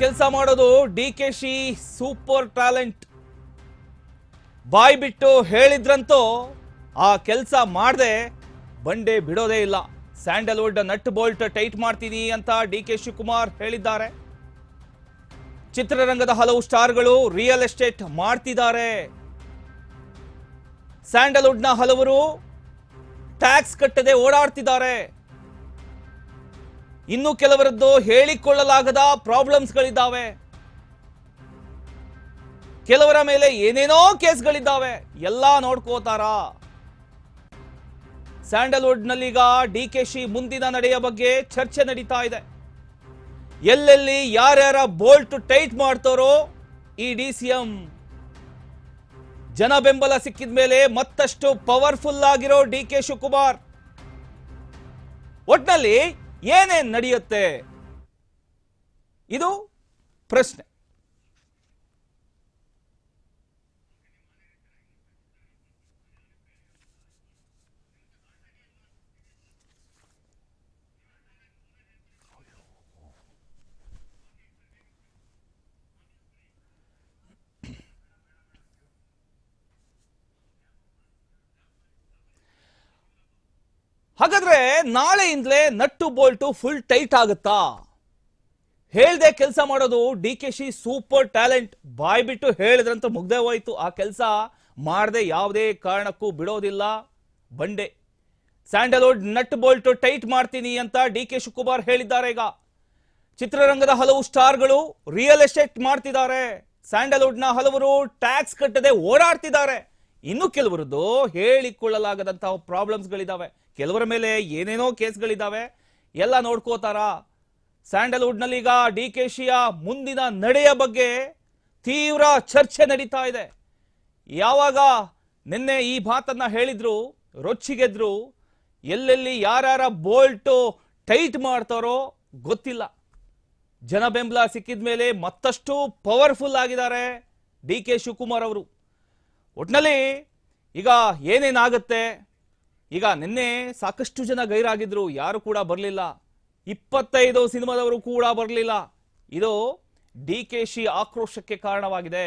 ಕೆಲಸ ಮಾಡೋದು D K Shi super talent. ಬಾಯ್ ಬಿಟ್ಟು ಹೇಳಿದ್ರಂತೂ ಆ ಕೆಲಸ ಮಾಡದೆ, ಬಂಡೆ ಬಿಡೋದೇ ಇಲ್ಲ. ಸ್ಯಾಂಡಲ್ವುಡ್ ನಟ್ ಬೋಲ್ಟ್ ಟೈಟ್ ಮಾಡ್ತೀನಿ ಅಂತ ಡಿ ಕೆ ಶಿವಕುಮಾರ್ ಹೇಳಿದ್ದಾರೆ. ಚಿತ್ರರಂಗದ ಹಲವು ಸ್ಟಾರ್ಗಳು ರಿಯಲ್ ಎಸ್ಟೇಟ್ ಮಾಡ್ತಿದ್ದಾರೆ. ಸ್ಯಾಂಡಲ್ವುಡ್ನ ಹಲವರು ಟ್ಯಾಕ್ಸ್ ಕಟ್ಟದೆ ಓಡಾಡ್ತಿದ್ದಾರೆ. ಇನ್ನು ಕೆಲವರದ್ದು ಹೇಳಿಕೊಳ್ಳಲಾಗದ ಪ್ರಾಬ್ಲಮ್ಸ್ಗಳಿದ್ದಾವೆ. ಕೆಲವರ ಮೇಲೆ ಏನೇನೋ ಕೇಸ್ಗಳಿದ್ದಾವೆ. ಎಲ್ಲ ನೋಡ್ಕೋತಾರ? ಸ್ಯಾಂಡಲ್ವುಡ್ನಲ್ಲೀಗ ಡಿ ಕೆ ಶಿ ಮುಂದಿನ ನಡೆಯ ಬಗ್ಗೆ ಚರ್ಚೆ ನಡೀತಾ ಇದೆ. ಎಲ್ಲೆಲ್ಲಿ ಯಾರ್ಯಾರ ಬೋಲ್ಟ್ ಟೈಟ್ ಮಾಡ್ತಾರೋ ಈ ಡಿ ಸಿ ಎಂ. ಜನ ಬೆಂಬಲ ಸಿಕ್ಕಿದ ಮೇಲೆ ಮತ್ತಷ್ಟು ಪವರ್ಫುಲ್ ಆಗಿರೋ ಡಿ ಕೆ ಶಿವಕುಮಾರ್. ಒಟ್ನಲ್ಲಿ ಏನೇನ್ ನಡೆಯುತ್ತೆ? ಇದು ಪ್ರಶ್ನೆ. ಹಾಗಾದ್ರೆ ನಾಳೆಯಿಂದಲೇ ನಟ್ಟು ಬೋಲ್ಟು ಫುಲ್ ಟೈಟ್ ಆಗುತ್ತಾ? ಹೇಳ್ದೆ ಕೆಲಸ ಮಾಡೋದು D K Shi super talent. ಬಾಯ್ ಬಿಟ್ಟು ಹೇಳಿದ್ರಂತ ಮುಗ್ದೇ ಹೋಯ್ತು. ಆ ಕೆಲಸ ಮಾಡದೆ ಯಾವುದೇ ಕಾರಣಕ್ಕೂ ಬಿಡೋದಿಲ್ಲ. ಬಂಡೆ. ಸ್ಯಾಂಡಲ್ವುಡ್ ನಟ್ ಬೋಲ್ಟ್ ಟೈಟ್ ಮಾಡ್ತೀನಿ ಅಂತ ಡಿ ಕೆ ಶಿವಕುಮಾರ್ ಹೇಳಿದ್ದಾರೆ ಈಗ. ಚಿತ್ರರಂಗದ ಹಲವು ಸ್ಟಾರ್ಗಳು ರಿಯಲ್ ಎಸ್ಟೇಟ್ ಮಾಡ್ತಿದ್ದಾರೆ. ಸ್ಯಾಂಡಲ್ವುಡ್ನ ಹಲವರು ಟ್ಯಾಕ್ಸ್ ಕಟ್ಟದೆ ಓಡಾಡ್ತಿದ್ದಾರೆ. ಇನ್ನು ಕೆಲವರದ್ದು ಹೇಳಿಕೊಳ್ಳಲಾಗದಂತಹ ಪ್ರಾಬ್ಲಮ್ಸ್ಗಳಿದಾವೆ ಕೆಲವರ ಮೇಲೆ ಏನೇನೋ ಕೇಸ್ಗಳಿದಾವೆ. ಎಲ್ಲ ನೋಡ್ಕೋತಾರ? ಸ್ಯಾಂಡಲ್ವುಡ್ನಲ್ಲಿ ಈಗ ಡಿ ಕೆ ಶಿಯ ಮುಂದಿನ ನಡೆಯ ಬಗ್ಗೆ ತೀವ್ರ ಚರ್ಚೆ ನಡೀತಾ ಇದೆ. ಯಾವಾಗ ನಿನ್ನೆ ಈ ಮಾತನ್ನ ಹೇಳಿದ್ರು, ರೊಚ್ಚಿಗೆದ್ರು, ಎಲ್ಲೆಲ್ಲಿ ಯಾರ್ಯಾರ ಬೋಲ್ಟು ಟೈಟ್ ಮಾಡ್ತಾರೋ ಗೊತ್ತಿಲ್ಲ. ಜನ ಬೆಂಬಲ ಸಿಕ್ಕಿದ ಮೇಲೆ ಮತ್ತಷ್ಟು ಪವರ್ಫುಲ್ ಆಗಿದ್ದಾರೆ ಡಿ ಕೆ ಶಿವಕುಮಾರ್ ಅವರು. ಒಟ್ನಲ್ಲಿ ಈಗ ಏನೇನಾಗುತ್ತೆ? ಈಗ ನಿನ್ನೆ ಸಾಕಷ್ಟು ಜನ ಗೈರಾಗಿದ್ರು, ಯಾರು ಕೂಡ ಬರಲಿಲ್ಲ. ಇಪ್ಪತ್ತೈದು ಸಿನಿಮಾದವರು ಕೂಡ ಬರಲಿಲ್ಲ. ಇದು ಡಿ ಕೆ ಶಿ ಆಕ್ರೋಶಕ್ಕೆ ಕಾರಣವಾಗಿದೆ.